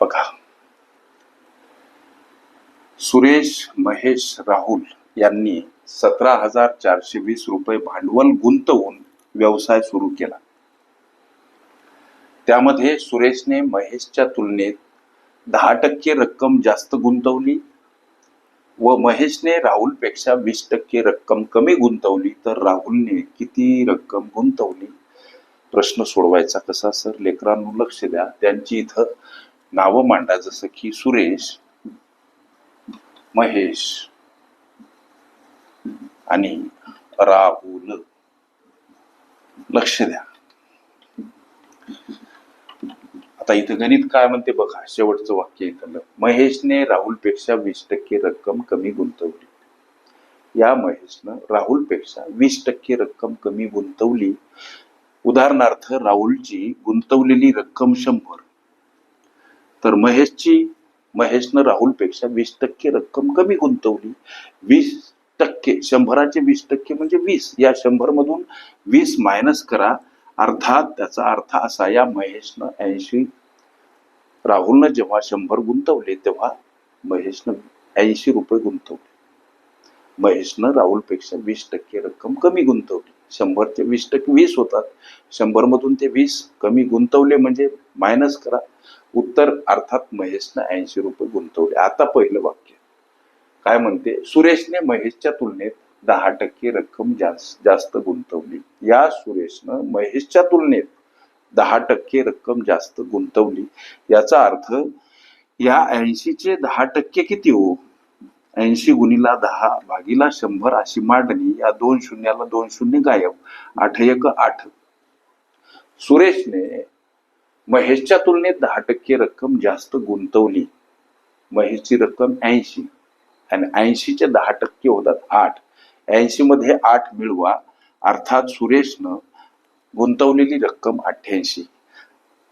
बघा. सुरेश महेश राहुल यांनी सतरा हजार चारशे वीस रुपये भांडवल गुंतवून व्यवसाय सुरू केला. त्यामध्ये सुरेशने महेशच्या तुलनेत दहा टक्के रक्कम जास्त गुंतवली व महेशने राहुलपेक्षा वीस टक्के रक्कम कमी गुंतवली. तर राहुलने किती रक्कम गुंतवली? प्रश्न सोडवायचा कसा सर? लेकरांनो लक्ष द्या. त्यांची इथं नावं मांडा जसं की सुरेश महेश आणि राहुल. लक्ष द्या. आता इथं गणित काय म्हणते बघा शेवटचं वाक्य ऐकलं महेशने राहुलपेक्षा वीस टक्के रक्कम कमी गुंतवली. या महेशनं राहुलपेक्षा वीस टक्के रक्कम कमी गुंतवली. उदाहरणार्थ राहुलची गुंतवलेली रक्कम शंभर तर महेशची महेशनं राहुलपेक्षा वीस टक्के रक्कम कमी गुंतवली. वीस टक्के शंभराचे वीस टक्के म्हणजे वीस. या शंभर मधून वीस मायनस करा. अर्थात त्याचा अर्थ असा या महेशनं ऐंशी राहुलनं जेव्हा शंभर गुंतवले तेव्हा महेशनं ऐंशी रुपये गुंतवले. महेशनं राहुलपेक्षा वीस टक्के रक्कम कमी गुंतवली. शंभर ते वीस टक्के वीस होतात. शंभरमधून ते वीस कमी गुंतवले म्हणजे मायनस करा. उत्तर अर्थात महेशनं ऐंशी रुपये गुंतवले. आता पहिलं वाक्य. काय म्हणते? सुरेशने महेशच्या तुलनेत दहा टक्के रक्कम जास्त जास्त गुंतवली. या सुरेशनं महेशच्या तुलनेत दहा टक्के रक्कम जास्त गुंतवली. याचा अर्थ या ऐंशीचे दहा टक्के किती हो? ऐंशी गुणीला दहा भागीला शंभर अशी मांडणी या दोन शून्याला दोन शून्य गायब आठ एक आठ. सुरेशने महेशच्या तुलनेत दहा टक्के रक्कम जास्त गुंतवली. महेशची रक्कम ऐंशी आणि ऐंशीचे दहा टक्के होतात आठ. ऐंशी मध्ये आठ मिळवा अर्थात सुरेशनं गुंतवलेली रक्कम अठ्ठ्याऐंशी.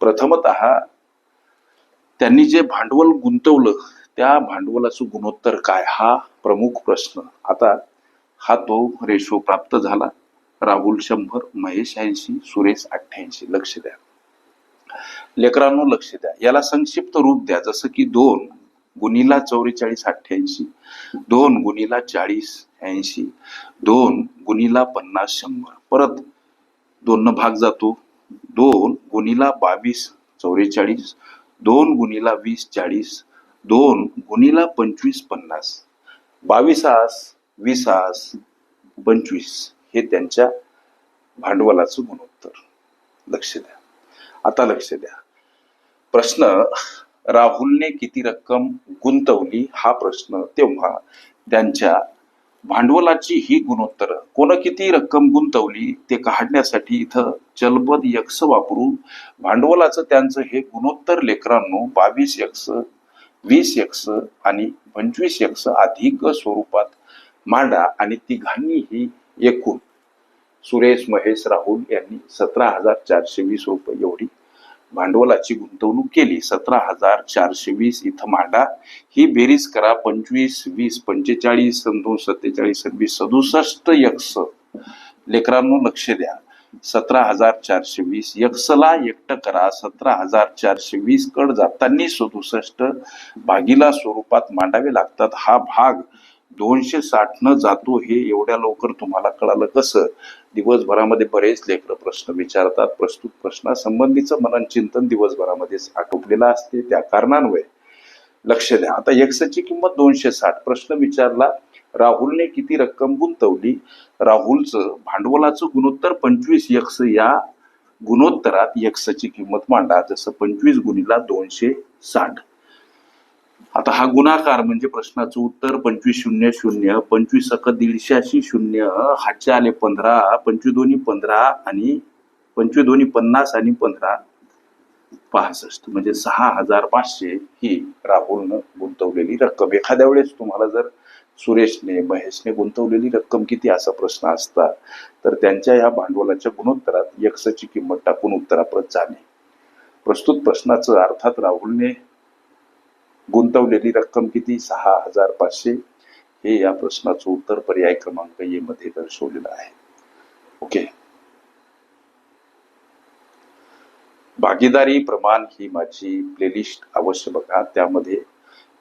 प्रथमत त्यांनी जे भांडवल गुंतवलं त्या भांडवलाचं गुणोत्तर काय? हा प्रमुख प्रश्न. आता हा तो रेशो प्राप्त झाला. राहुल शंभर महेश ऐंशी सुरेश अठ्ठ्याऐंशी. लक्ष द्या. लेकरांनो लक्ष द्या. याला संक्षिप्त रूप द्या. जसं की दोन गुणीला चौवेचाळीस अठ्ठ्याऐंशी दोन गुणीला चाळीस ऐंशी दोन गुणीला पन्नास शंभर. परत दोन भाग जातो. दोन गुणीला बावीस चौवेचाळीस दोन गुणीला वीस चाळीस दोन गुणीला पंचवीस पन्नास. बावीसास वीसास पंचवीस हे त्यांच्या भांडवलाचं गुणोत्तर. लक्ष द्या. आता लक्ष द्या. प्रश्न राहुलने किती रक्कम गुंतवली हा प्रश्न तेव्हा त्यांच्या भांडवलाची ही गुणोत्तर. कोण किती रक्कम गुंतवली ते काढण्यासाठी इथं चलबद यक्ष वापरू भांडवलाचं त्यांचं हे गुणोत्तर लेकरांनो बावीस यक्ष वीस एक्स आणि पंचवीस यक्स अधिक स्वरूपात मांडा आणि तिघांनी ही एकूण. सुरेश महेश राहुल यांनी सतरा हजार चारशे वीस रुपये एवढी भांडवलाची गुंतवणूक केली. सतरा हजार चारशे वीस इथं मांडा. ही बेरीज करा. पंचवीस वीस पंचेचाळीस दोन सत्तेचाळीस सव्वीस सदुसष्ट यक्स लेकरांनो लक्ष द्या. सतरा हजार चारशे वीस. यक्सला एकटं करा सतरा हजार चारशे वीस कड जाताना सदुसष्ट भागीला स्वरूपात मांडावे लागतात. हा भाग दोनशे साठ न जातो हे एवढ्या लवकर तुम्हाला कळालं कसं? दिवसभरामध्ये बरेच लेकर प्रश्न विचारतात. प्रस्तुत प्रश्नासंबंधीचं मनन चिंतन दिवसभरामध्येच आटोपलेलं असते. त्या कारणांमुळे लक्ष द्या. आता एक्सची किंमत दोनशे साठ. प्रश्न विचारला राहुलने किती रक्कम गुंतवली? राहुलचं भांडवलाचं गुणोत्तर पंचवीस यक्स या गुणोत्तरात यक्सची किंमत मांडा जसं पंचवीस गुणीला दोनशे साठ. आता हा गुणाकार म्हणजे प्रश्नाचं उत्तर पंचवीस शून्य शून्य पंचवीस सक दीडशे शून्य हातचे आले पंधरा पंचवीस दोन्ही पंधरा आणि पंचवीस दोन्ही पन्नास आणि पंधरा पासष्ट. म्हणजे सहा हजार पाचशे ही राहुलनं गुंतवलेली रक्कम. एखाद्या वेळेस तुम्हाला जर सुरेशने महेशने गुंतवलेली रक्कम किती असा प्रश्न असता तर त्यांच्या या भांडवलाच्या गुणोत्तरात यक्षची किंमत टाकून उत्तराप्रत जाणे प्रस्तुत प्रश्नाचं अर्थात राहुलने गुंतवलेली रक्कम किती? सहा हजार पाचशे. हे या प्रश्नाचं उत्तर पर्याय क्रमांक ए मध्ये दर्शवलेलं आहे. ओके. भागीदारी प्रमाण ही माझी प्लेलिस्ट अवश्य बघा. त्यामध्ये